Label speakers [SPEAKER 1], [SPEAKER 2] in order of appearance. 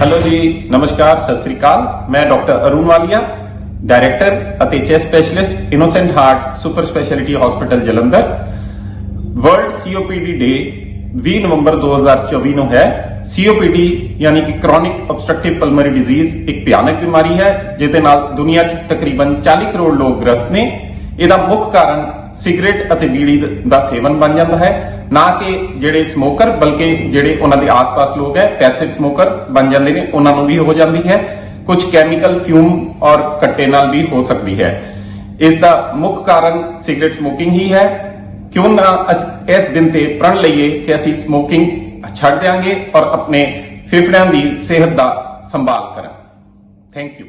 [SPEAKER 1] Hello ਜੀ, ਨਮਸਕਾਰ, ਸਤਿ ਸ੍ਰੀ ਅਕਾਲ। ਮੈਂ ਡਾਕਟਰ ਅਰੁਣ ਵਾਲੀਆ, ਡਾਇਰੈਕਟਰ ਅਤੇ chest specialist Innocent Heart Super Speciality Hospital Jalandhar. World COPD day 20 ਨਵੰਬਰ 2024 ਨੂੰ ਹੈ। ਸੀਓਪੀਡੀ ਯਾਨੀ ਕਿ ਕ੍ਰੋਨਿਕ obstructive ਪਲਮਰੀ ਡਿਜ਼ੀਜ਼ ਇੱਕ ਭਿਆਨਕ ਬਿਮਾਰੀ ਹੈ, ਜਿਹਦੇ ਨਾਲ ਦੁਨੀਆ 'ਚ ਤਕਰੀਬਨ 40 ਕਰੋੜ ਲੋਕ ਗ੍ਰਸਤ ਨੇ। ਇਹਦਾ ਮੁੱਖ ਕਾਰਨ ਸਿਗਰਟ ਅਤੇ ਬੀੜੀ ਦਾ ਸੇਵਨ ਬਣ ਜਾਂਦਾ ਹੈ। ਨਾ ਕਿ ਜਿਹੜੇ ਸਮੋਕਰ ਬਲਕਿ ਜਿਹੜੇ ਉਹਨਾਂ ਦੇ ਆਸ-ਪਾਸ ਲੋਕ ਹੈ ਪੈਸਿਵ ਸਮੋਕਰ ਬਣ ਜਾਂਦੇ ਨੇ, ਉਹਨਾਂ ਨੂੰ ਵੀ ਹੋ ਜਾਂਦੀ ਹੈ। ਕੁਝ ਕੈਮੀਕਲ ਫਿਊਮ ਔਰ ਕੱਟੇ ਨਾਲ ਵੀ ਹੋ ਸਕਦੀ ਹੈ। ਇਸ ਦਾ ਮੁੱਖ ਕਾਰਨ ਸਿਗਰਟ ਸਮੋਕਿੰਗ ਹੀ ਹੈ। ਕਿਉਂ ਨਾ ਅਸ- ਇਸ ਦਿਨ ਤੇ ਪ੍ਰਣ ਲਈਏ ਕਿ ਅਸੀਂ ਸਮੋਕਿੰਗ ਛੱਡ ਦਿਆਂਗੇ ਔਰ ਆਪਣੇ ਫੇਫੜਿਆਂ ਦੀ ਸਿਹਤ ਦਾ ਸੰਭਾਲ ਕਰਾਂ ਥੈਂਕ ਯੂ